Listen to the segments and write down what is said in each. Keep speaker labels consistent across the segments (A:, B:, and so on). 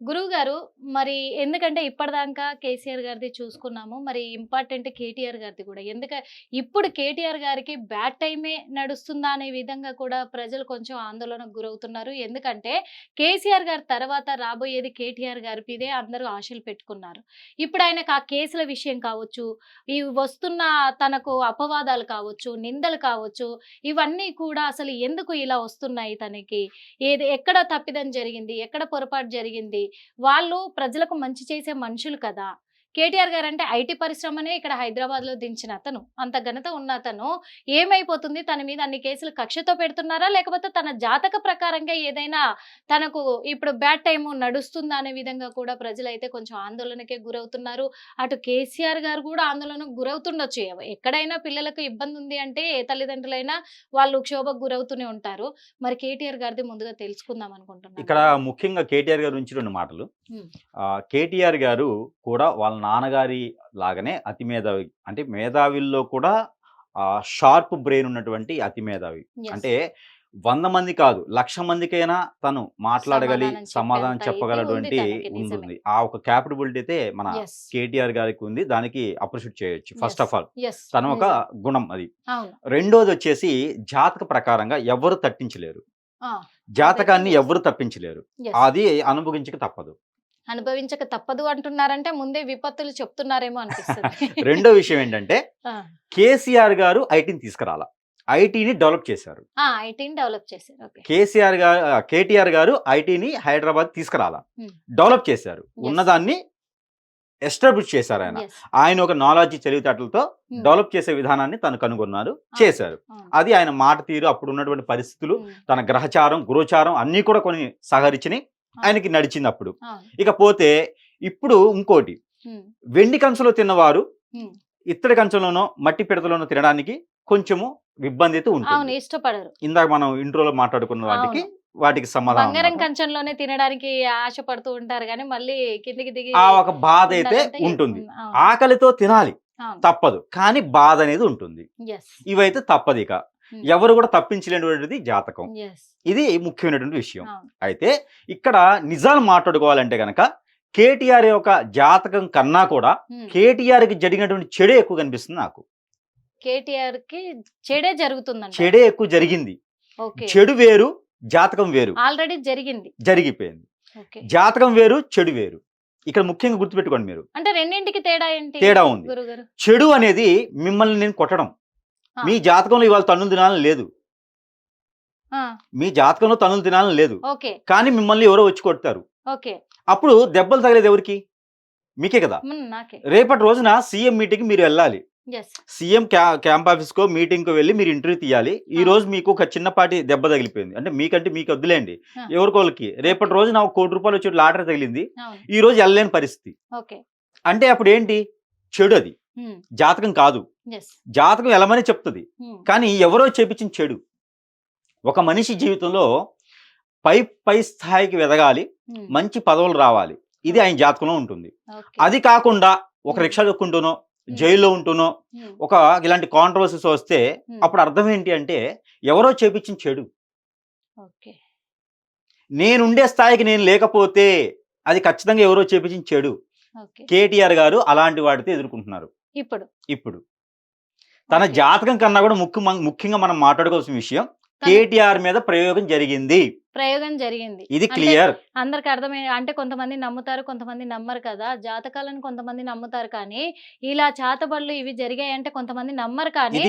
A: గురువు గారు మరి ఎందుకంటే ఇప్పటిదాకా కేసీఆర్ గారిది చూసుకున్నాము మరి ఇంపార్టెంట్ కేటీఆర్ గారిది కూడా. ఎందుక ఇప్పుడు కేటీఆర్ గారికి బ్యాడ్ టైమే నడుస్తుందా అనే విధంగా కూడా ప్రజలు కొంచెం ఆందోళనకు గురవుతున్నారు. ఎందుకంటే కేసీఆర్ గారి తర్వాత రాబోయేది కేటీఆర్ గారి మీదే అందరూ ఆశలు పెట్టుకున్నారు. ఇప్పుడు ఆయనకు ఆ కేసుల విషయం కావచ్చు ఈ వస్తున్న తనకు అపవాదాలు కావచ్చు నిందలు కావచ్చు ఇవన్నీ కూడా అసలు ఎందుకు ఇలా వస్తున్నాయి తనకి? ఏది ఎక్కడ తప్పిదం జరిగింది ఎక్కడ పొరపాటు జరిగింది? వాళ్ళు ప్రజలకు మంచి చేసే మనుషులు కదా. కేటీఆర్ గారు అంటే ఐటీ పరిశ్రమనే ఇక్కడ హైదరాబాద్లో దించిన అతను. అంత ఘనత ఉన్న అతను ఏమైపోతుంది? తన మీద అన్ని కేసులు కక్షతో పెడుతున్నారా? లేకపోతే తన జాతక ప్రకారంగా ఏదైనా తనకు ఇప్పుడు బ్యాడ్ టైం నడుస్తుందా అనే విధంగా కూడా ప్రజలైతే కొంచెం ఆందోళనకే గురవుతున్నారు. అటు కేసీఆర్ గారు కూడా ఆందోళనకు గురవుతుండొచ్చు. ఎక్కడైనా పిల్లలకు ఇబ్బంది ఉంది అంటే ఏ తల్లిదండ్రులైనా వాళ్ళు క్షోభకు గురవుతూనే ఉంటారు. మరి కేటీఆర్ గారిది ముందుగా తెలుసుకుందాం అనుకుంటున్నాను.
B: ఇక్కడ ముఖ్యంగా కేటీఆర్ గారి నుంచి రెండు మాటలు కేటీఆర్ గారు కూడా వాళ్ళ నాన్నగారి లాగానే అతి మేధావి అంటే మేధావిల్లో కూడా షార్ప్ బ్రెయిన్ ఉన్నటువంటి అతి మేధావి. అంటే వంద మంది కాదు లక్ష మందికైనా తను మాట్లాడగలి
A: సమాధానం
B: చెప్పగలటువంటి. ఉంటుంది ఆ ఒక క్యాపబిలిటీ అయితే మన. కేటీఆర్ గారికి ఉంది దానికి అప్రిషియేట్ చేయొచ్చు ఫస్ట్. Of all. తను ఒక. గుణం అది రెండోది వచ్చేసి జాతక ప్రకారంగా ఎవరు తట్టించలేరు జాతకాన్ని. ఎవరు తప్పించలేరు. అది అనుభవించక తప్పదు
A: అనుభవించక తప్పదు అంటున్నారంటే ముందే విపత్తులు చెప్తున్నారేమో అనిపిస్తుంది.
B: రెండో విషయం ఏంటంటే కేసీఆర్ గారు ఐటీని తీసుకురాల. ఐటీని డెవలప్ చేశారు.
A: ఐటీని డెవలప్ చేశారు.
B: కేసీఆర్ గారు కేటీఆర్ గారు ఐటీని హైదరాబాద్ తీసుకురాల. డెవలప్ చేశారు. ఉన్నదాన్ని ఎస్టాబ్లిష్ చేశారు ఆయన. ఆయన ఒక నాలెడ్జ్ తెలివితేటలతో. డెవలప్ చేసే విధానాన్ని తను కనుగొన్నారు చేశారు. అది ఆయన మాట తీరు అప్పుడు ఉన్నటువంటి పరిస్థితులు తన గ్రహచారం గురుచారం అన్నీ కూడా కొన్ని సహరించినాయి. ఆయనకి నడిచింది అప్పుడు
A: అవును.
B: ఇకపోతే ఇప్పుడు ఇంకోటి వెండి కంచంలో తిన్నవారు. ఇత్తడి కంచంలోనో మట్టి పిడతలోనో తినడానికి కొంచెము ఇబ్బంది అయితే ఉంటుంది
A: ఇష్టపడరు
B: ఇందాక మనం ఇంట్రోలో మాట్లాడుకున్న వాటికి వాటికి సమాధానం
A: బంగారం. కంచంలోనే తినడానికి ఆశపడుతూ ఉంటారు కానీ మళ్ళీ కిందికి దిగి
B: ఆ ఒక బాధ అయితే ఉంటుంది. ఆకలితో తినాలి. తప్పదు కానీ బాధ అనేది ఉంటుంది
A: Yes.
B: ఇవైతే తప్పదు ఇక. ఎవరు కూడా తప్పించలేనటువంటిది జాతకం. ఇది ముఖ్యమైనటువంటి విషయం. అయితే ఇక్కడ నిజాలు మాట్లాడుకోవాలంటే గనక కేటీఆర్ యొక్క జాతకం కన్నా కూడా. కేటీఆర్కి జరిగినటువంటి చెడే ఎక్కువ కనిపిస్తుంది నాకు.
A: కేటీఆర్కి చెడే జరుగుతుందంట
B: చెడే ఎక్కువ జరిగింది. చెడు వేరు జాతకం వేరు.
A: ఆల్రెడీ జరిగింది.
B: జరిగిపోయింది. జాతకం వేరు చెడు వేరు. ఇక్కడ ముఖ్యంగా గుర్తుపెట్టుకోండి మీరు.
A: అంటే రెండింటికి తేడా ఏంటి
B: తేడా ఉంది. చెడు అనేది మిమ్మల్ని నేను కొట్టడం. మీ జాతకంలో ఇవాళ తన్నులు తినాలని లేదు. మీ జాతకంలో తన్నులు తినాలని లేదు. కానీ మిమ్మల్ని ఎవరో వచ్చి కొడతారు. అప్పుడు దెబ్బలు తగిలేది ఎవరికి? మీకే కదా. రేపటి రోజున సీఎం మీటింగ్ మీరు వెళ్ళాలి. సీఎం క్యా క్యాంప్ ఆఫీస్కో మీటింగ్కో వెళ్ళి మీరు ఇంటర్వ్యూ తీయాలి. ఈ. రోజు మీకు ఒక చిన్నపాటి దెబ్బ తగిలిపోయింది. అంటే మీకంటే మీకు వద్దులేండి. ఎవరికోళ్ళకి రేపటి రోజు నాకు కోటి రూపాయలు వచ్చి లాటరీ తగిలింది. ఈ రోజు వెళ్ళలేని పరిస్థితి.
A: ఓకే.
B: అంటే అప్పుడు ఏంటి? చెడు అది. జాతకం కాదు. జాతకం ఎలమని చెప్తుంది. కానీ ఎవరో చేపించిన చెడు. ఒక మనిషి జీవితంలో పై పై స్థాయికి ఎదగాలి మంచి పదవులు రావాలి. ఇది ఆయన జాతకంలో ఉంటుంది. అది కాకుండా ఒక. రిక్షా దొక్కుంటూనో జైల్లో ఉంటూనో ఒక ఇలాంటి కాంట్రవర్సీస్ వస్తే అప్పుడు అర్థం ఏంటి అంటే ఎవరో చేపించిన చెడు. నేనుండే స్థాయికి నేను లేకపోతే అది ఖచ్చితంగా ఎవరో చేపించిన చెడు. కేటీఆర్ గారు అలాంటి వాటితో ఎదుర్కొంటున్నారు.
A: ఇప్పుడు.
B: ఇప్పుడు. తన. జాతకం కన్నా కూడా ముఖ్య ముఖ్యంగా మనం మాట్లాడుకోవాల్సిన విషయం కేటీఆర్ మీద ప్రయోగం జరిగింది.
A: ప్రయోగం జరిగింది.
B: ఇది క్లియర్.
A: అందరికి అర్థమై అంటే కొంతమంది నమ్ముతారు కొంతమంది నమ్మరు కదా. జాతకాలను కొంతమంది నమ్ముతారు కానీ ఇలా చాతబడులు ఇవి జరిగాయి అంటే కొంతమంది నమ్మరు కానీ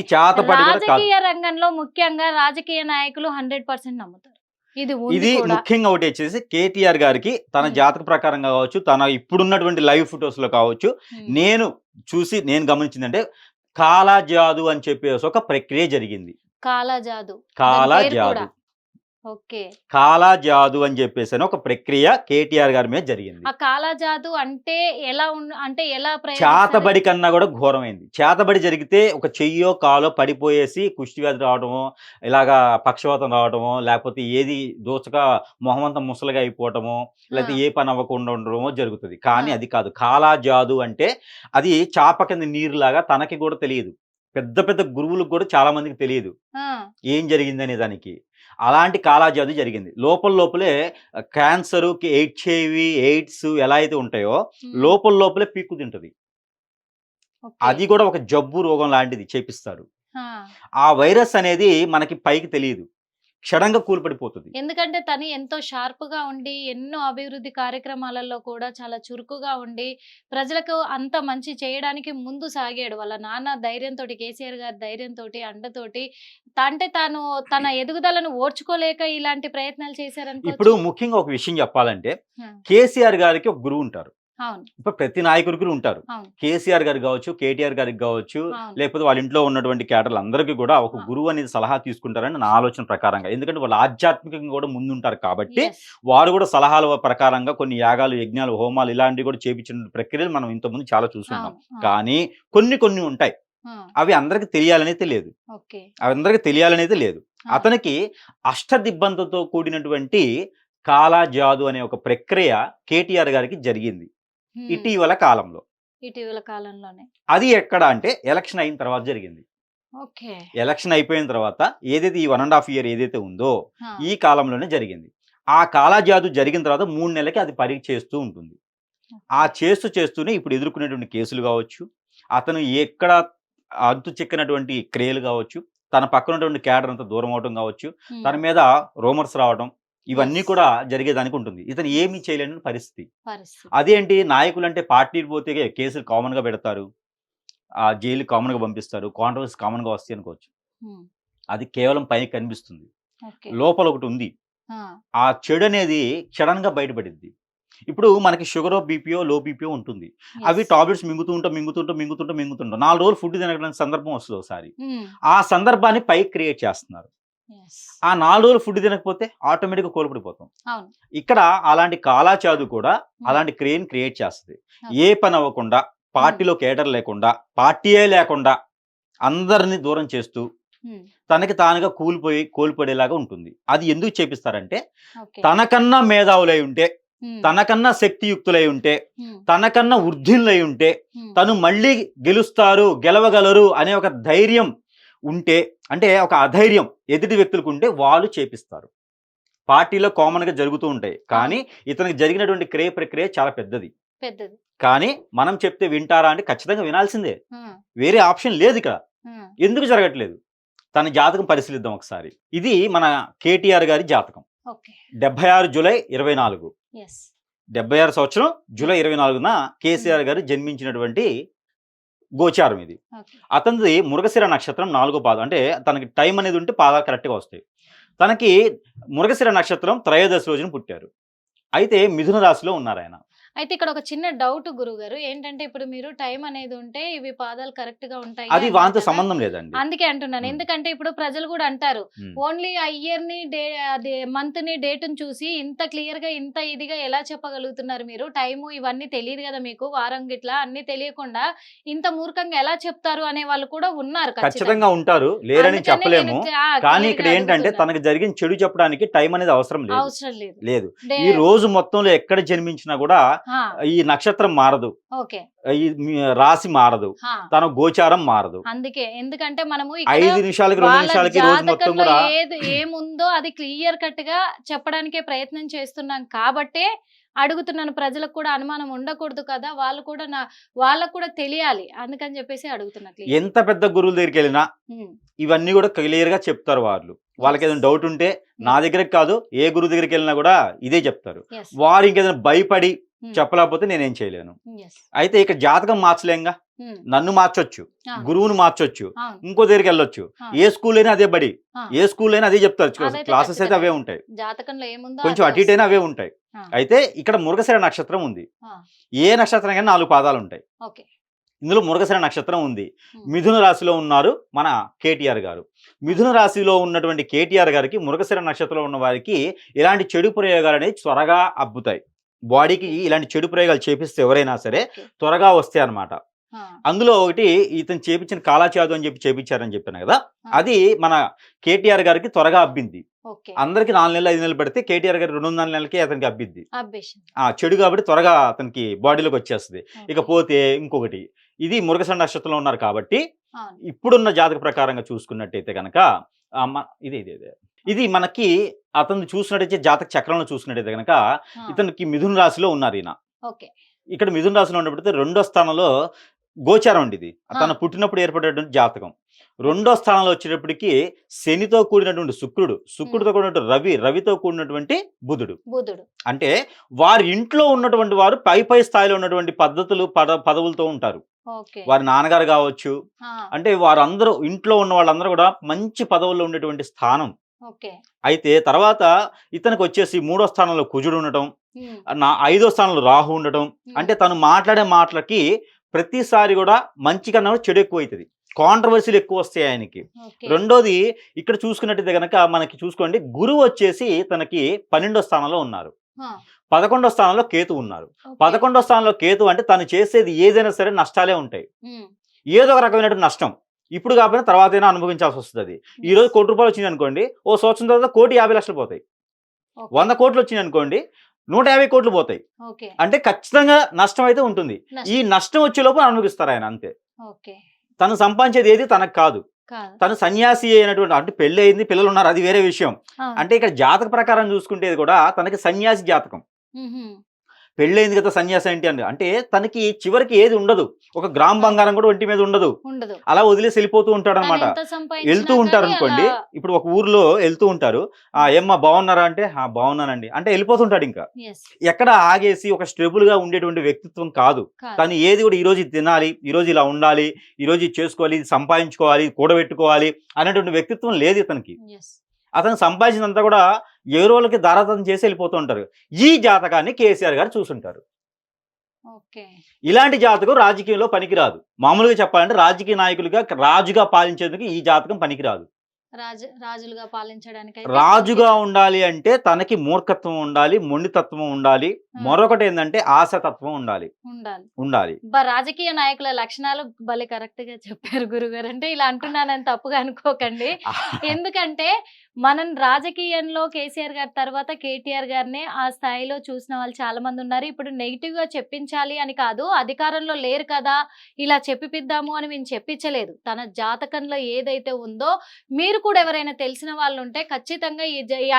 A: రాజకీయ రంగంలో ముఖ్యంగా రాజకీయ నాయకులు హండ్రెడ్ పర్సెంట్ నమ్ముతారు. ఇది
B: ఇది ముఖ్యంగా ఒకటి వచ్చేసి కేటీఆర్ గారికి తన. జాతక ప్రకారం కావచ్చు తన ఇప్పుడున్నటువంటి లైవ్ ఫొటోస్లో కావచ్చు నేను చూసి నేను గమనించిందంటే కాలాజాదు అని చెప్పేసి ఒక ప్రక్రియ జరిగింది.
A: కాలాజాదు.
B: కాలాజాదు. కాలాజాదు అని చెప్పేసి అని ఒక ప్రక్రియ కేటీఆర్ గారి మీద జరిగింది.
A: ఆ కాలాజాదు అంటే ఎలా అంటే ఎలా?
B: చేతబడి కన్నా కూడా ఘోరమైంది. చేతబడి జరిగితే ఒక చెయ్యో కాలో పడిపోయేసి కుష్టి వ్యాధి రావడమో ఇలాగా పక్షవాతం రావడమో లేకపోతే ఏది దోచక మొహమంతా ముసలిగా అయిపోవటమో లేకపోతే ఏ పని అవ్వకుండా ఉండడమో జరుగుతుంది. కానీ. అది కాదు. కాలా జాదు అంటే అది చాప కింద నీరులాగా తనకి కూడా తెలియదు. పెద్ద పెద్ద గురువులకు కూడా చాలా మందికి తెలియదు. ఏం జరిగింది అనే దానికి. అలాంటి కాలాజాదు జరిగింది. లోపల లోపలే క్యాన్సర్ హెచ్ఐవి ఎయిడ్స్ ఎలా అయితే ఉంటాయో లోపల లోపలే పీక్కు తింటది. అది కూడా ఒక జబ్బు రోగం లాంటిది చేపిస్తారు
A: ఆ
B: వైరస్ అనేది మనకి పైకి తెలియదు. క్షణంగా కూలిపడిపోతుంది.
A: ఎందుకంటే తను ఎంతో షార్ప్గా ఉండి ఎన్నో అభివృద్ధి కార్యక్రమాలలో కూడా చాలా చురుకుగా ఉండి ప్రజలకు అంత మంచి చేయడానికి ముందు సాగాడు. వాళ్ళ నాన్న ధైర్యంతో కేసీఆర్ గారి ధైర్యంతో అండతోటి త- అంటే తాను తన ఎదుగుదలను ఓర్చుకోలేక ఇలాంటి ప్రయత్నాలు చేశారనుకో
B: ఇప్పుడు ముఖ్యంగా ఒక విషయం చెప్పాలంటే. కేసీఆర్ గారికి ఒక గురువు ఉంటారు. ఇప్పుడు ప్రతి నాయకుడికి ఉంటారు. కేసీఆర్ గారికి కావచ్చు కేటీఆర్ గారికి కావచ్చు లేకపోతే వాళ్ళ ఇంట్లో ఉన్నటువంటి క్యాడర్లు అందరికీ కూడా ఒక. గురువు అనేది సలహా తీసుకుంటారని నా ఆలోచన ప్రకారంగా. ఎందుకంటే వాళ్ళు ఆధ్యాత్మికంగా కూడా ముందుంటారు కాబట్టి. వారు కూడా సలహాల ప్రకారంగా కొన్ని యాగాలు యజ్ఞాలు హోమాలు ఇలాంటివి కూడా చేపించిన ప్రక్రియలు మనం ఇంతకుముందు చాలా
A: ఆ,
B: కానీ కొన్ని కొన్ని ఉంటాయి. అవి అందరికి తెలియాలనైతే లేదు. అవి అందరికి తెలియాలనేది లేదు. అతనికి అష్టదిబ్బంతంతో కూడినటువంటి కాలా జాదు అనే ఒక ప్రక్రియ కేటీఆర్ గారికి జరిగింది. ఇటీవల కాలంలో.
A: ఇటీవల కాలంలోనే.
B: అది ఎక్కడ అంటే ఎలక్షన్ అయిన తర్వాత జరిగింది.
A: ఓకే.
B: ఎలక్షన్ అయిపోయిన తర్వాత ఏదైతే ఈ వన్ అండ్ హాఫ్ ఇయర్ ఏదైతే ఉందో ఈ కాలంలోనే జరిగింది. ఆ కాలాజాదు జరిగిన తర్వాత మూడు నెలలకి అది పరీక్ష చేస్తూ ఉంటుంది. ఆ చేస్తూ చేస్తూనే ఇప్పుడు ఎదుర్కొనేటువంటి కేసులు కావచ్చు అతను ఎక్కడ అంతు చిక్కినటువంటి క్రియలు కావచ్చు తన పక్కన ఉన్నటువంటి క్యాడర్ అంతా దూరం అవడం కావచ్చు. తన మీద రోమర్స్ రావడం ఇవన్నీ. కూడా జరిగేదానికి ఉంటుంది ఇతను ఏమీ చేయలేని పరిస్థితి. అదేంటి? నాయకులు అంటే పార్టీలు పోతే కేసులు కామన్గా పెడతారు. ఆ జైలు కామన్గా పంపిస్తారు. కాంట్రవర్సీ కామన్గా వస్తాయి అనుకోవచ్చు. అది కేవలం పైకి కనిపిస్తుంది. లోపల ఒకటి ఉంది
A: ఆ,
B: చెడు అనేది క్షణంగా బయటపడింది ఇప్పుడు మనకి షుగర్ బీపీఓ లో బీపీఓ ఉంటుంది. అవి. టాబ్లెట్స్ మింగుతుంటూ మింగుతుంటూ మింగుతుంటూ మింగుతుంటాం నాలుగు రోజులు ఫుడ్ తినడానికి సందర్భం వస్తుంది ఒకసారి. ఆ సందర్భాన్ని పైకి క్రియేట్ చేస్తున్నారు. ఆ నాలుగు రోజులు ఫుడ్ తినకపోతే ఆటోమేటిక్గా కోల్పడిపోతాం
A: అవును
B: ఇక్కడ అలాంటి కాలాచాదు కూడా
A: హ్మ్.
B: అలాంటి క్రియేని క్రియేట్ చేస్తుంది. ఏ పని అవ్వకుండా పార్టీలో కేటర్ లేకుండా పార్టీయే లేకుండా అందరిని దూరం చేస్తూ
A: హ్మ్.
B: తనకి తానుగా కూలిపోయి కోల్పడేలాగా ఉంటుంది అది ఎందుకు చేపిస్తారంటే తనకన్నా మేధావులై ఉంటే
A: హ్మ్.
B: తనకన్నా శక్తియుక్తులై ఉంటే. తనకన్నా వృద్ధిలై ఉంటే. తను మళ్ళీ గెలుస్తారు గెలవగలరు అనే ఒక ధైర్యం ఉంటే అంటే ఒక అధైర్యం ఎదుటి వ్యక్తులకు ఉంటే వాళ్ళు చేపిస్తారు. పార్టీలో కామన్గా జరుగుతూ ఉంటాయి. కానీ ఇతనికి జరిగినటువంటి క్రియ ప్రక్రియ చాలా పెద్దది.
A: పెద్దది.
B: కానీ మనం చెప్తే వింటారా అంటే ఖచ్చితంగా వినాల్సిందే. వేరే ఆప్షన్ లేదు ఇక్కడ. ఎందుకు జరగట్లేదు? తన జాతకం పరిశీలిద్దాం ఒకసారి. ఇది మన కేటీఆర్ గారి జాతకం. డెబ్బై ఆరు జూలై ఇరవై నాలుగు. డెబ్బై ఆరు సంవత్సరం జూలై ఇరవై నాలుగున కేసీఆర్ గారు జన్మించినటువంటి గోచారం ఇది. అతనిది మురగశిర నక్షత్రం నాలుగో పాదం అంటే తనకి టైం అనేది ఉంటే పాదాలు కరెక్ట్గా వస్తాయి. తనకి మురగశిర నక్షత్రం త్రయోదశి రోజున పుట్టారు. అయితే మిథున రాశిలో ఉన్నారు ఆయన
A: అయితే ఇక్కడ ఒక చిన్న డౌట్ గురువు గారు ఏంటంటే ఇప్పుడు మీరు టైం అనేది ఉంటే ఇవి పాదాలు కరెక్ట్గా ఉంటాయి
B: అది వాంతో. సంబంధం లేదండి.
A: అందుకే అంటున్నాను. ఎందుకంటే ఇప్పుడు ప్రజలు కూడా అంటారు. ఓన్లీ ఆ ఇయర్ని డే అదే మంత్ని డేట్ని చూసి ఇంత క్లియర్గా ఇంత ఇదిగా ఎలా చెప్పగలుగుతున్నారు మీరు? టైము ఇవన్నీ తెలియదు కదా మీకు? వారం గిట్లా అన్ని తెలియకుండా ఇంత మూర్ఖంగా ఎలా చెప్తారు? అనే వాళ్ళు కూడా ఉన్నారు
B: ఖచ్చితంగా. ఉంటారు. లేరని చెప్పలేము. కానీ ఇక్కడ ఏంటంటే. తనకి జరిగిన చెడు చెప్పడానికి టైం అనేది అవసరం లేదు.
A: అవసరం లేదు.
B: లేదు. ఈ రోజు మొత్తంలో ఎక్కడ జన్మించినా కూడా ఈ నక్షత్రం మారదు. ఈ రాశి మారదు. తన గోచారం మారదు.
A: అందుకే ఎందుకంటే మనము
B: ఐదు నిమిషాలకి రెండు నిమిషాలకి ఈ రోజు మొత్తం
A: జాతకంలో
B: కూడా
A: ఏది ఏముందో అది క్లియర్ కట్గా చెప్పడానికే ప్రయత్నం చేస్తున్నాం. కాబట్టే అడుగుతున్నాను ప్రజలకు కూడా అనుమానం ఉండకూడదు కదా. వాళ్ళు కూడా నా వాళ్ళకు కూడా తెలియాలి. అందుకని చెప్పేసి అడుగుతున్నా clear.
B: ఎంత పెద్ద గురువుల దగ్గరికి వెళ్ళినా ఇవన్నీ కూడా క్లియర్గా చెప్తారు వాళ్ళు. వాళ్ళకి ఏదైనా డౌట్ ఉంటే నా దగ్గరికి కాదు ఏ గురువు దగ్గరికి వెళ్ళినా కూడా ఇదే చెప్తారు. వారు ఇంకేదైనా భయపడి చెప్పలేకపోతే నేనేం చేయలేను. అయితే ఇక జాతకం మార్చలేంగా? నన్ను మార్చొచ్చు. గురువును మార్చొచ్చు. ఇంకో దగ్గరికి వెళ్ళొచ్చు. ఏ స్కూల్ అయినా అదే బడి. ఏ స్కూల్ అయినా అదే చెప్తారు. క్లాసెస్ అయితే. అవే ఉంటాయి. కొంచెం అటు ఇటు అయినా అవే ఉంటాయి. అయితే ఇక్కడ మురగశిర నక్షత్రం ఉంది. ఏ నక్షత్రం కానీ నాలుగు పాదాలు ఉంటాయి. ఇందులో మురగశిర నక్షత్రం ఉంది. మిథున రాశిలో ఉన్నారు మన కేటీఆర్ గారు. మిథున రాశిలో ఉన్నటువంటి కేటీఆర్ గారికి మురగశిర నక్షత్రంలో ఉన్న వారికి ఇలాంటి చెడు ప్రయోగాలు అనేవి త్వరగా అబ్బుతాయి. బాడీకి ఇలాంటి చెడు ప్రయోగాలు చేపిస్తే ఎవరైనా సరే త్వరగా వస్తాయి అన్నమాట.
A: ఆ,
B: అందులో ఒకటి ఇతను చేపించిన కాలాచాదు అని చెప్పి చేపించారని చెప్పాను కదా అది మన కేటీఆర్ గారికి త్వరగా అబ్బింది. అందరికి నాలుగు నెలలు ఐదు నెలలు పెడితే కేటీఆర్ గారి రెండు నాలుగు నెలలకి అతనికి అబ్బిద్ది ఆ చెడు కాబట్టి త్వరగా అతనికి బాడీలోకి వచ్చేస్తుంది. ఇక పోతే ఇంకొకటి ఇది మురుగస నక్షత్రంలో ఉన్నారు కాబట్టి ఇప్పుడున్న జాతక ప్రకారంగా చూసుకున్నట్టయితే కనుక ఇదే ఇదే ఇదే. ఇది మనకి అతను చూసినట్టయితే జాతక చక్రంలో చూసినట్టయితే కనుక ఇతనికి మిథున రాశిలో ఉన్నారు ఈయన. ఇక్కడ మిథున రాశిలో ఉన్నప్పుడు రెండో స్థానంలో గోచారం అండి ఇది. తన. పుట్టినప్పుడు ఏర్పడేటువంటి జాతకం. రెండో స్థానంలో వచ్చేటప్పటికి శనితో కూడినటువంటి శుక్రుడు. శుక్రుడితో కూడినటువంటి రవి రవితో కూడినటువంటి బుధుడు.
A: బుధుడు.
B: అంటే వారి ఇంట్లో ఉన్నటువంటి వారు పై పై స్థాయిలో ఉన్నటువంటి పద్ధతులు పద పదవులతో ఉంటారు. వారి నాన్నగారు కావచ్చు. అంటే వారందరూ ఇంట్లో ఉన్న వాళ్ళందరూ కూడా మంచి పదవుల్లో ఉండేటువంటి స్థానం. అయితే తర్వాత ఇతనికి వచ్చేసి మూడో స్థానంలో కుజుడు ఉండటం నా ఐదో స్థానంలో రాహు ఉండటం. అంటే తను మాట్లాడే మాటలకి ప్రతిసారి కూడా మంచి కన్నా చెడు ఎక్కువ అవుతుంది కాంట్రవర్సీలు ఎక్కువ వస్తాయి ఆయనకి. రెండోది ఇక్కడ చూసుకున్నట్టయితే గనక మనకి చూసుకోండి గురువు వచ్చేసి తనకి పన్నెండో స్థానంలో ఉన్నారు. పదకొండో స్థానంలో కేతు ఉన్నారు. పదకొండో స్థానంలో కేతు అంటే తను చేసేది ఏదైనా సరే నష్టాలే ఉంటాయి. ఏదో ఒక రకమైన నష్టం. ఇప్పుడు కాకపోయినా తర్వాత అయినా అనుభవించాల్సి వస్తుంది. ఈ రోజు కోటి రూపాయలు వచ్చింది అనుకోండి ఓ సంవత్సరం తర్వాత కోటి యాభై లక్షలు పోతాయి. వంద కోట్లు వచ్చింది అనుకోండి నూట యాభై కోట్లు పోతాయి. అంటే ఖచ్చితంగా నష్టం అయితే ఉంటుంది. ఈ నష్టం. వచ్చే లోపు అనుభవిస్తారు ఆయన అంతే. తను సంపాదించేది ఏది తనకు కాదు. తను సన్యాసి అయినటువంటి అంటే పెళ్ళి అయింది పిల్లలు ఉన్నారు అది వేరే విషయం. అంటే ఇక్కడ జాతక ప్రకారం చూసుకుంటేది కూడా తనకి సన్యాసి జాతకం. పెళ్ళైంది కదా సన్యాసి ఏంటి అని. అంటే తనకి చివరికి ఏది ఉండదు. ఒక గ్రామ్ బంగారం కూడా ఒంటి మీద
A: ఉండదు.
B: అలా వదిలేసి వెళ్ళిపోతూ ఉంటాడు అనమాట వెళ్తూ ఉంటారు అనుకోండి. ఇప్పుడు ఒక ఊర్లో వెళ్తూ ఉంటారు. ఆ ఏమ్మా బాగున్నారా? అంటే ఆ బాగున్నానండి. అంటే వెళ్ళిపోతుంటాడు ఇంకా. ఎక్కడ ఆగేసి ఒక స్టేబుల్గా ఉండేటువంటి వ్యక్తిత్వం కాదు. తను ఏది కూడా ఈ రోజు తినాలి ఈ రోజు ఇలా ఉండాలి ఈ రోజు చేసుకోవాలి సంపాదించుకోవాలి కూడబెట్టుకోవాలి అనేటువంటి వ్యక్తిత్వం లేదు ఇతనికి. అతను సంపాదించినంతా కూడా ఏ రోజులకి దారాదం చేసి వెళ్ళిపోతూ ఉంటారు. ఈ జాతకాన్ని కేసీఆర్ గారు చూసుంటారు. ఇలాంటి జాతకం రాజకీయంలో పనికిరాదు. మామూలుగా చెప్పాలంటే రాజకీయ నాయకులుగా రాజుగా పాలించేందుకు ఈ జాతకం పనికిరాదు.
A: రాజులుగా పాలించడానికి
B: రాజుగా ఉండాలి అంటే తనకి మూర్ఖత్వం ఉండాలి మొండితత్వం ఉండాలి మరొకటి ఏంటంటే ఆశతత్వం ఉండాలి.
A: ఉండాలి.
B: ఉండాలి.
A: రాజకీయ నాయకుల లక్షణాలు భలే కరెక్ట్గా చెప్పారు గురుగారు. అంటే ఇలా అంటున్నానని తప్పుగా అనుకోకండి. ఎందుకంటే మనం రాజకీయంలో కేసీఆర్ గారి తర్వాత కేటీఆర్ గారినే ఆ స్థాయిలో చూసిన వాళ్ళు చాలా మంది ఉన్నారు. ఇప్పుడు నెగిటివ్గా చెప్పించాలి అని కాదు అధికారంలో లేరు కదా ఇలా చెప్పిపిద్దాము అని మేము చెప్పించలేదు. తన జాతకంలో ఏదైతే ఉందో మీరు కూడా ఎవరైనా తెలిసిన వాళ్ళు ఉంటే ఖచ్చితంగా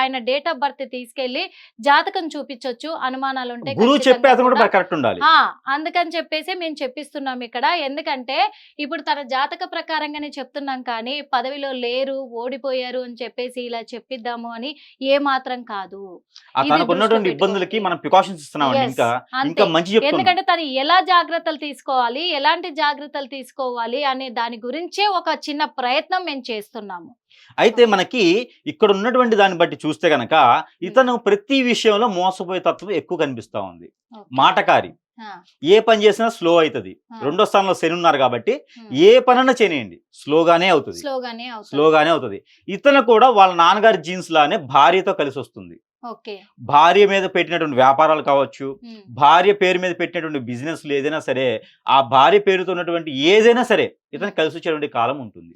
A: ఆయన డేట్ ఆఫ్ బర్త్ తీసుకెళ్ళి జాతకం చూపించొచ్చు అనుమానాలు ఉంటే
B: గురువు
A: ఖచ్చితంగా
B: చెప్పే అతను
A: కూడా-
B: కూడా కరెక్ట్ ఉండాలి.
A: ఆ అందుకని చెప్పేసి మేము చెప్పిస్తున్నాం ఇక్కడ. ఎందుకంటే ఇప్పుడు తన జాతక ప్రకారంగానే చెప్తున్నాం కానీ పదవిలో లేరు ఓడిపోయారు అని చెప్పేసి ఇలా చెప్పిద్దాము అని ఏ మాత్రం కాదు
B: ఇబ్బందులకి. మనం ప్రికాషన్స్ ఇస్తున్నామండి ఇంకా. ఇంకా మంచి
A: ఎందుకంటే తను ఎలా జాగ్రత్తలు తీసుకోవాలి ఎలాంటి జాగ్రత్తలు తీసుకోవాలి అనే దాని గురించే ఒక చిన్న ప్రయత్నం మేము చేస్తున్నాము.
B: అయితే మనకి ఇక్కడ ఉన్నటువంటి దాన్ని బట్టి చూస్తే గనక ఇతను ప్రతి విషయంలో మోసపోయే తత్వం ఎక్కువ కనిపిస్తా ఉంది. మాటకారి. ఏ పని చేసినా స్లో అవుతుంది. రెండో స్థానంలో శని ఉన్నారు కాబట్టి. ఏ పనన్నా చేయనియండి స్లోగానే అవుతుంది.
A: స్లోగానే అవుతుంది.
B: స్లోగానే అవుతుంది. ఇతను కూడా వాళ్ళ నాన్నగారి జీన్స్ లానే భార్యతో కలిసి వస్తుంది. భార్య మీద పెట్టినటువంటి వ్యాపారాలు కావచ్చు భార్య పేరు మీద పెట్టినటువంటి బిజినెస్లు ఏదైనా సరే ఆ భార్య పేరుతో ఉన్నటువంటి ఏదైనా సరే ఇతను కలిసి వచ్చేటువంటి కాలం ఉంటుంది.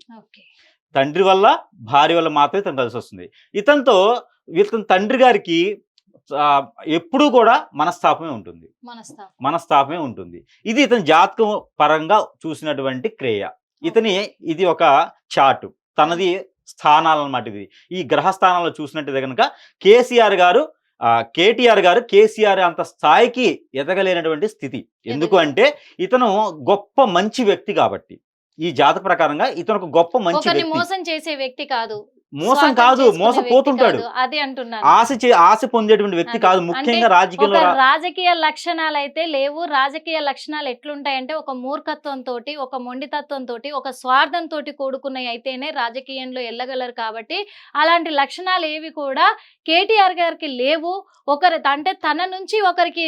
B: తండ్రి వల్ల భార్య వల్ల మాత్రమే ఇతను కలిసి వస్తుంది. ఇతనితో ఇతని తండ్రి గారికి ఎప్పుడూ కూడా మనస్తాపమే ఉంటుంది.
A: మనస్తాపం.
B: మనస్తాపమే ఉంటుంది. ఇది ఇతని జాతకం పరంగా చూసినటువంటి క్రియ. ఇతని ఇది ఒక చార్ట్ తనది స్థానాలు అన్నమాట ఇది ఈ గ్రహ చూసినట్టయితే కనుక కేసీఆర్ గారు కేటీఆర్ గారు కేసీఆర్ అంత స్థాయికి ఎదగలేనటువంటి స్థితి. ఎందుకు అంటే ఇతను గొప్ప మంచి వ్యక్తి కాబట్టి. ఈ జాతక ప్రకారంగా ఇతను ఒక గొప్ప మంచి
A: మోసం చేసే వ్యక్తి కాదు.
B: మోసం కాదు
A: చేసుకునే
B: మోసం
A: వ్యక్తి
B: పోతుంటాడు
A: కాదు. అదే అంటున్నాను.
B: ఆశ ఆశ పొందేటువంటి వ్యక్తి. కాదు. ముఖ్యంగా రాజకీయంలో
A: ఒక
B: రా-
A: రాజకీయ లక్షణాలు అయితే లేవు. రాజకీయ లక్షణాలు ఎట్లుంటాయంటే ఒక మూర్ఖత్వం తోటి ఒక మొండితత్వం తోటి ఒక స్వార్థం తోటి కూడుకున్నవి అయితేనే రాజకీయంలో వెళ్ళగలరు కాబట్టి అలాంటి లక్షణాలు ఏవి కూడా కేటీఆర్ గారికి లేవు. ఒకరి అంటే తన నుంచి ఒకరికి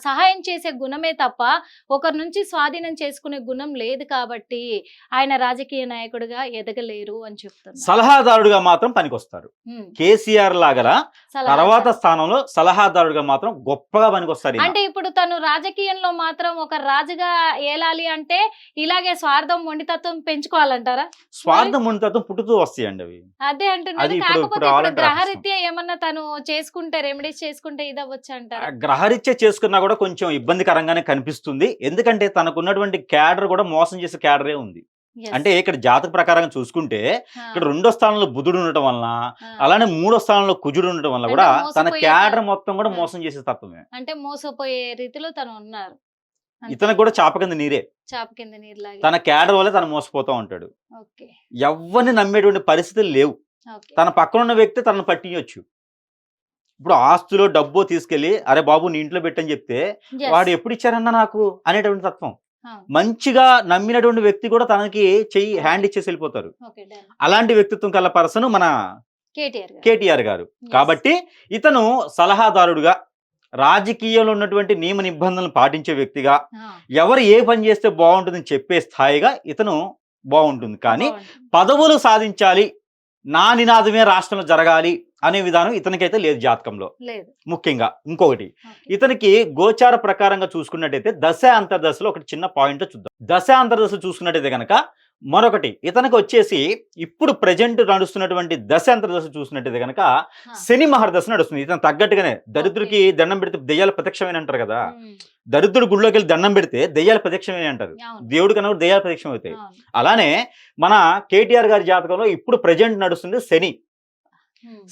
A: సహాయం చేసే గుణమే తప్ప ఒకరి నుంచి స్వాధీనం చేసుకునే గుణం లేదు కాబట్టి ఆయన రాజకీయ నాయకుడిగా ఎదగలేరు అని చెప్తున్నారు
B: సలహాదారు సలహాదారుడుగా మాత్రం పనికొస్తారు. కేసీఆర్ లాగా తర్వాత. స్థానంలో సలహాదారుడుగా మాత్రం గొప్పగా పనికొస్తారు.
A: అంటే ఇప్పుడు తను రాజకీయంలో మాత్రం ఒక రాజుగా ఏలాలి అంటే ఇలాగే స్వార్థం మొండితత్వం పెంచుకోవాలంటారా
B: స్వార్థం ఉన్నతత్వం పుట్టుతూ వస్తాయండి అవి
A: అదే కాకపోతే
B: ఆల్రెడీ
A: గ్రహరీత్యా ఏమన్నా తను చేసుకుంటే రెమెడీస్ చేసుకుంటే ఇదవ్వచ్చు అంటారా
B: గ్రహరీత్యా చేసుకున్నా కూడా కొంచెం ఇబ్బందికరంగానే కనిపిస్తుంది ఎందుకంటే తనకున్నటువంటి క్యాడర్ కూడా మోసం చేసే క్యాడరే ఉంది. అంటే ఇక్కడ జాతక ప్రకారంగా చూసుకుంటే ఇక్కడ రెండో స్థానంలో బుధుడు ఉండటం వలన. అలానే మూడో స్థానంలో కుజుడు ఉండటం వల్ల కూడా తన క్యాడర్ మొత్తం కూడా. మోసం చేసే తత్వమే.
A: అంటే మోసపోయే రీతిలో తను ఉన్నారు.
B: ఇతనికి కూడా చాప కింద నీరే.
A: చాప కింద నీరులాగే.
B: తన క్యాడర్ వల్ల తను మోసపోతూ ఉంటాడు. ఎవరిని నమ్మేటువంటి పరిస్థితులు లేవు. తన పక్కన ఉన్న వ్యక్తి తనను పట్టియొచ్చు ఇప్పుడు ఆస్తులో డబ్బు తీసుకెళ్ళి అరే బాబు నీ ఇంట్లో పెట్టని చెప్తే. వాడు ఎప్పుడు ఇచ్చారన్నా నాకు? అనేటువంటి తత్వం. మంచిగా నమ్మినటువంటి వ్యక్తి కూడా తనకి చెయ్యి హ్యాండ్ ఇచ్చేసి వెళ్ళిపోతారు. అలాంటి వ్యక్తిత్వం కల పర్సన్ మన
A: కేటీఆర్ గారు.
B: కాబట్టి ఇతను సలహాదారుడుగా రాజకీయంలో ఉన్నటువంటి నియమ నిబంధనలు పాటించే వ్యక్తిగా ఎవరు ఏ పని చేస్తే బాగుంటుందని చెప్పే స్థాయిగా ఇతను బాగుంటుంది. కానీ. పదవులు సాధించాలి నా నినాదమే రాష్ట్రంలో జరగాలి అనే విధానం ఇతనికైతే లేదు జాతకంలో.
A: లేదు.
B: ముఖ్యంగా ఇంకొకటి. ఇతనికి గోచార ప్రకారంగా చూసుకున్నట్టయితే దశ అంతర్దశలో ఒకటి చిన్న పాయింట్ చూద్దాం. దశ అంతర్దశ చూసుకున్నట్టయితే కనుక మరొకటి ఇతనికి వచ్చేసి ఇప్పుడు ప్రజెంట్ నడుస్తున్నటువంటి దశ అంతర్దశ చూసినట్టయితే కనుక శని మహర్దశ నడుస్తుంది. ఇతను తగ్గట్టుగానే దరిద్రుడికి దండం పెడితే దెయ్యాల ప్రత్యక్షమైన అంటారు కదా. దరిద్రుడు గుళ్ళోకి వెళ్ళి దండం పెడితే దెయ్యాల ప్రత్యక్షమైన అంటారు. దేవుడి కన్నా కూడా దెయ్యాల ప్రత్యక్షం అవుతాయి. అలానే మన కేటీఆర్ గారి జాతకంలో ఇప్పుడు ప్రజెంట్ నడుస్తుంది శని.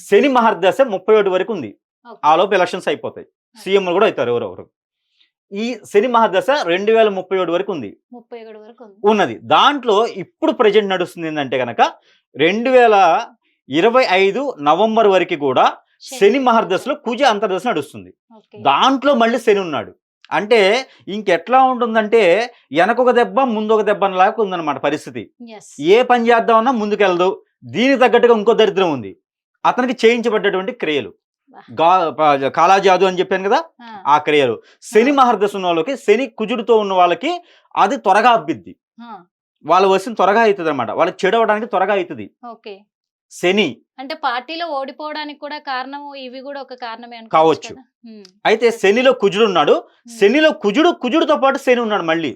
B: శని మహర్దశ ముప్పై ఒకటి వరకు ఉంది. ఆ లోపు ఎలక్షన్స్ అయిపోతాయి. సీఎంలు కూడా అవుతారు ఎవరెవరు ఈ శని మహర్దశ రెండు వేల ముప్పై ఒకటి వరకు ఉంది
A: ముప్పై వరకు
B: ఉన్నది. దాంట్లో ఇప్పుడు ప్రజెంట్ నడుస్తుంది ఏంటంటే కనుక రెండు వేల ఇరవై ఐదు నవంబర్ వరకు కూడా శని మహర్దశలో కుజ అంతర్దశ నడుస్తుంది. దాంట్లో మళ్ళీ శని ఉన్నాడు. అంటే ఇంకెట్లా ఉంటుందంటే వెనకొక దెబ్బ ముందొక దెబ్బ లాగా ఉందన్నమాట పరిస్థితి.
A: Yes.
B: ఏ పని చేద్దామన్నా ముందుకెళ్ళదు దీనికి తగ్గట్టుగా ఇంకో దరిద్రం ఉంది. అతనికి చేయించబడ్డటువంటి క్రియలు. కాలాజాదు అని చెప్పాను కదా
A: ఆ,
B: క్రియలు. శని మహర్దశ ఉన్న వాళ్ళకి శని కుజుడితో ఉన్న వాళ్ళకి అది త్వరగా అబ్బిద్ది. వాళ్ళ వస్తుంది త్వరగా అవుతుంది అనమాట వాళ్ళకి చెడవడానికి త్వరగా అవుతుంది శని.
A: అంటే పార్టీలో ఓడిపోవడానికి కూడా కారణం ఇవి కూడా ఒక కారణమే
B: కావచ్చు. అయితే శనిలో కుజుడు ఉన్నాడు. శనిలో కుజుడు కుజుడితో పాటు శని ఉన్నాడు మళ్ళీ.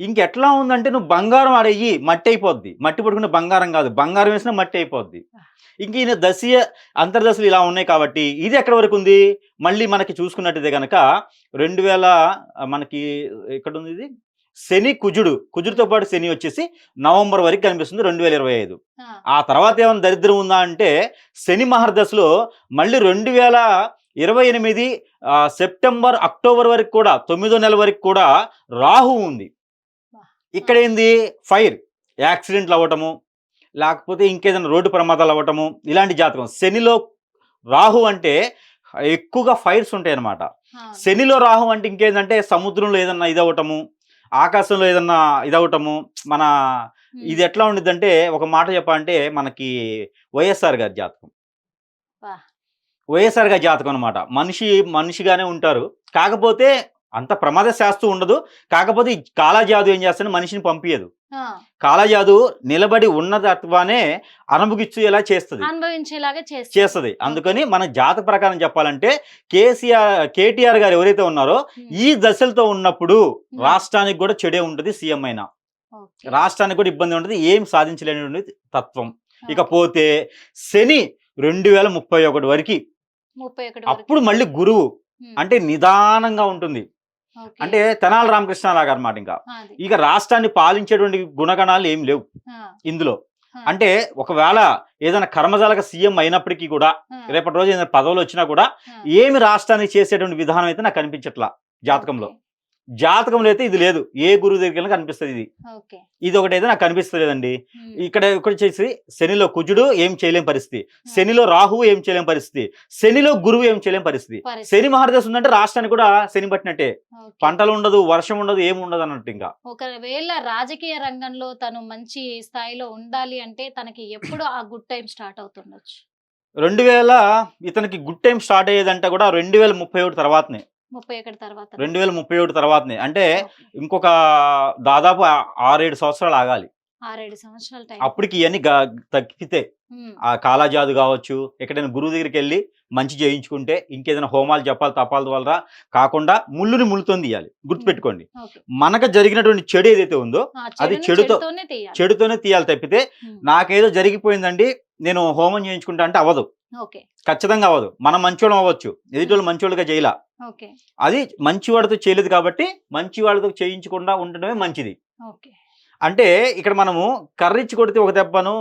B: ఇంకెట్లా ఉందంటే నువ్వు బంగారం ఆడయ్యి మట్టి అయిపోద్ది మట్టి పడుకున్న బంగారం కాదు. బంగారం వేసినా మట్టి అయిపోద్ది ఇంక ఈయన దశీయ అంతర్దశలు ఇలా ఉన్నాయి కాబట్టి ఇది ఎక్కడి వరకు ఉంది? మళ్ళీ మనకి చూసుకున్నట్టయితే కనుక రెండు వేల మనకి ఎక్కడ ఉంది ఇది? శని కుజుడు. కుజుడితో పాటు శని వచ్చేసి నవంబర్ వరకు కనిపిస్తుంది రెండు వేల ఇరవై ఐదు.
A: ఆ,
B: తర్వాత ఏమైనా దరిద్రం ఉందా అంటే శని మహర్దశలో మళ్ళీ రెండు వేల ఇరవై ఎనిమిది సెప్టెంబర్ అక్టోబర్ వరకు కూడా తొమ్మిదో నెల వరకు కూడా రాహు ఉంది. ఇక్కడ ఏంది ఫైర్. యాక్సిడెంట్లు అవ్వటము లేకపోతే ఇంకేదైనా రోడ్డు ప్రమాదాలు అవ్వటము ఇలాంటి జాతకం. శనిలో రాహు అంటే ఎక్కువగా ఫైర్స్ ఉంటాయి అన్నమాట
A: ఆ,
B: శనిలో రాహు అంటే ఇంకేందంటే సముద్రంలో ఏదన్నా ఇదవటము ఆకాశంలో ఏదన్నా ఇదవటము మన ఇది ఎట్లా ఉండిద్దంటే ఒక మాట చెప్పాలంటే మనకి వైఎస్ఆర్ గారి జాతకం. వైఎస్ఆర్ గారి జాతకం అనమాట మనిషి మనిషిగానే ఉంటారు. కాకపోతే అంత ప్రమాద శాస్త్రం ఉండదు. కాకపోతే కాలాజాదు ఏం చేస్తాను మనిషిని పంపించదు కాలాజాదు నిలబడి ఉన్న తత్వానే అనుభవించేలా చేస్తుంది.
A: అనుభవించేలాగా
B: చేస్తుంది. అందుకని మన జాతక ప్రకారం చెప్పాలంటే కేసీఆర్ కేటీఆర్ గారు ఎవరైతే ఉన్నారో ఈ దశలతో ఉన్నప్పుడు రాష్ట్రానికి కూడా చెడే ఉంటుంది సీఎం అయినా. రాష్ట్రానికి కూడా ఇబ్బంది ఉంటుంది ఏం సాధించలేనటువంటి తత్వం. ఇకపోతే శని రెండు వేల ముప్పై ఒకటి వరకు. అప్పుడు మళ్ళీ గురువు అంటే నిదానంగా ఉంటుంది. అంటే తెనాల రామకృష్ణ లాగా అనమాట ఇంకా. ఇక రాష్ట్రాన్ని పాలించేటువంటి గుణగణాలు ఏం లేవు ఇందులో. అంటే ఒకవేళ ఏదైనా కర్మజాలక సీఎం అయినప్పటికీ కూడా రేపటి రోజు ఏదైనా పదవులు వచ్చినా కూడా ఏమి రాష్ట్రానికి చేసేటువంటి విధానం అయితే నాకు కనిపించట్లా జాతకంలో. జాతకంలో అయితే ఇది లేదు. ఏ గురువు వెళ్ళినా కనిపిస్తుంది ఇది. ఇది ఒకటి అయితే నాకు కనిపిస్తలేదండి. ఇక్కడ ఇక్కడ వచ్చేసి శనిలో కుజుడు ఏం చేయలేం పరిస్థితి. శనిలో రాహువు ఏం చేయలేం పరిస్థితి. శనిలో గురువు ఏం చేయలేం పరిస్థితి. శని మహర్దశ ఉందంటే రాష్ట్రానికి కూడా శని పట్టినట్టే. పంటలు ఉండదు వర్షం ఉండదు ఏమి ఉండదు అన్నట్టు ఇంకా.
A: ఒకవేళ రాజకీయ రంగంలో తను మంచి స్థాయిలో ఉండాలి అంటే తనకి ఎప్పుడు ఆ గుడ్ టైం స్టార్ట్ అవుతుండొచ్చు?
B: రెండు వేల ఇతనికి గుడ్ టైం స్టార్ట్ అయ్యేదంటే కూడా రెండు వేల ముప్పై ఒకటి తర్వాతనే.
A: ముప్పై ఒకటి తర్వాత
B: రెండు వేల ముప్పై ఒకటి తర్వాతనే. అంటే. ఇంకొక దాదాపు ఆరేడు సంవత్సరాలు ఆగాలి.
A: ఆరేడు సంవత్సరాల టైం.
B: అప్పటికి ఇవన్నీ తగ్గితే ఆ కాలాజాదు కావచ్చు ఎక్కడైనా గురువు దగ్గరికి వెళ్ళి మంచి చేయించుకుంటే ఇంకేదైనా హోమాలు జపాలు తపాల వల్ల కాకుండా ముళ్ళుని ముళ్ళుతో తీయాలి. గుర్తుపెట్టుకోండి. మనకు జరిగినటువంటి చెడు ఏదైతే ఉందో అది చెడుతో-
A: చెడుతోనే తీయాలి.
B: చెడుతోనే తీయాలి తప్పితే నాకేదో జరిగిపోయిందండి నేను హోమం చేయించుకుంటా అంటే అవ్వదు. ఖచ్చితంగా అవ్వదు. మనం మంచోళ్ళం అవ్వచ్చు. ఎదుటోళ్ళు మంచోళ్ళుగా చేయలా. అది మంచివాడితో చేయలేదు కాబట్టి మంచివాడితో చేయించకుండా ఉండడమే మంచిది. అంటే ఇక్కడ మనము కర్రిచ్చి కొడితే ఒక దెబ్బను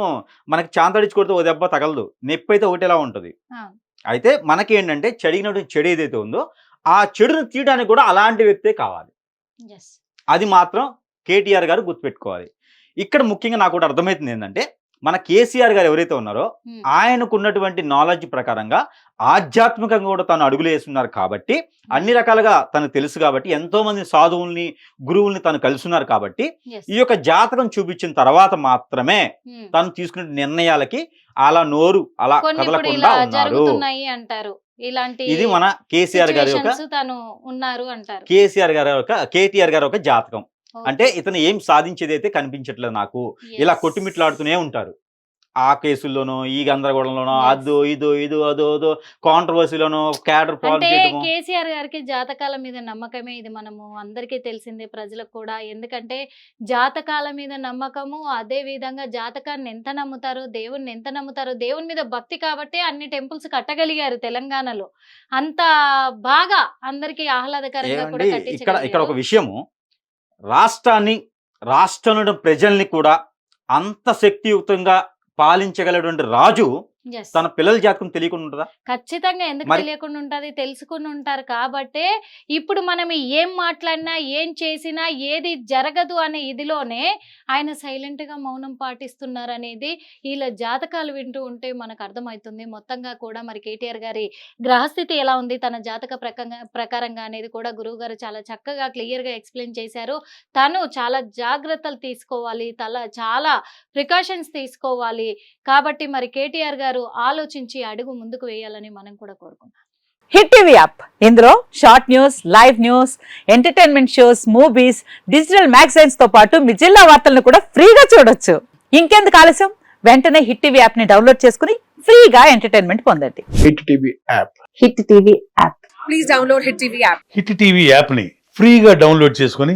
B: మనకి చాంతడిచ్చి కొడితే ఒక దెబ్బ తగలదు. నొప్పి అయితే ఒకటేలా ఉంటుంది. అయితే మనకి ఏంటంటే చెడిగినటువంటి చెడు ఏదైతే ఉందో ఆ చెడును తీయడానికి కూడా అలాంటి వ్యక్తే కావాలి. అది మాత్రం కేటీఆర్ గారు గుర్తుపెట్టుకోవాలి. ఇక్కడ ముఖ్యంగా నాకు కూడా అర్థమవుతుంది ఏంటంటే మన కేసీఆర్ గారు ఎవరైతే ఉన్నారో ఆయనకు ఉన్నటువంటి నాలెడ్జ్ ప్రకారంగా ఆధ్యాత్మికంగా కూడా తను అడుగులు వేస్తున్నారు కాబట్టి అన్ని రకాలుగా తనకు తెలుసు కాబట్టి ఎంతో మంది సాధువుల్ని గురువుల్ని తను కలుసున్నారు కాబట్టి ఈ యొక్క జాతకం చూపించిన తర్వాత మాత్రమే. తను తీసుకునే నిర్ణయాలకి అలా నోరు అలా కదలకుండా ఉన్నారు.
A: ఇలాంటి
B: ఇది మన కేసీఆర్ గారి యొక్క కేసీఆర్ గారి యొక్క కేటీఆర్ గారి యొక్క జాతకం. అంటే ఇతను ఏం సాధించేది అయితే కనిపించట్లేదు నాకు. ఇలా. కొట్టుమిట్లాడుతూనే ఉంటారు. ఆ కేసుల్లోనో ఈ గందరగోళంలోనో. అదో ఇదో ఇదో అదో అదో కాంట్రవర్సీలోనో క్యాడర్
A: కేసీఆర్ గారికి జాతకాల మీద నమ్మకమే ఇది మనము అందరికీ తెలిసిందే ప్రజలకు కూడా. ఎందుకంటే జాతకాల మీద నమ్మకము అదే విధంగా జాతకాన్ని ఎంత నమ్ముతారో దేవుణ్ణి ఎంత నమ్ముతారో దేవుని మీద భక్తి కాబట్టే అన్ని టెంపుల్స్ కట్టగలిగారు తెలంగాణలో. అంత బాగా అందరికి ఆహ్లాదకరంగా కూడా
B: ఇక్కడ ఇక్కడ ఒక విషయము. రాష్ట్రాన్ని రాష్ట్రంలో ప్రజల్ని కూడా అంత శక్తియుక్తంగా పాలించగలటువంటి రాజు తన పిల్లల జాతకం తెలియకుండా ఉంటుందా?
A: ఖచ్చితంగా ఎందుకు తెలియకుండా ఉంటది? తెలుసుకుని ఉంటారు కాబట్టే ఇప్పుడు మనం ఏం మాట్లాడినా ఏం చేసినా ఏది జరగదు అనే ఇదిలోనే ఆయన సైలెంట్గా మౌనం పాటిస్తున్నారు అనేది వీళ్ళ జాతకాలు వింటూ ఉంటే మనకు అర్థమవుతుంది. మొత్తంగా కూడా మరి కేటీఆర్ గారి గ్రహస్థితి ఎలా ఉంది? తన జాతక ప్రకారంగా అనేది కూడా గురువు గారు చాలా చక్కగా క్లియర్గా ఎక్స్ప్లెయిన్ చేశారు. తను చాలా జాగ్రత్తలు తీసుకోవాలి తల చాలా ప్రికాషన్స్ తీసుకోవాలి. కాబట్టి మరి కేటీఆర్ గారు ఆలోచించి అడుగు ముందుకు వేయాలని మనం కూడా కోరుకుంటున్నాం.
C: Hit TV app. ఇందులో short news live news entertainment shows movies digital మ్యాగజైన్స్తో పాటు మీ జిల్లా వార్తలను కూడా ఫ్రీగా చూడొచ్చు. ఇంకెందుకు ఆలస్యం? వెంటనే హిట్ టీవీ యాప్ని డౌన్లోడ్ చేసుకుని ఫ్రీగా ఎంటర్టైన్మెంట్ పొందండి.
D: Hit TV app.
C: Hit TV app.
E: Please download Hit TV app.
D: Hit TV యాప్ని ఫ్రీగా డౌన్లోడ్ చేసుకొని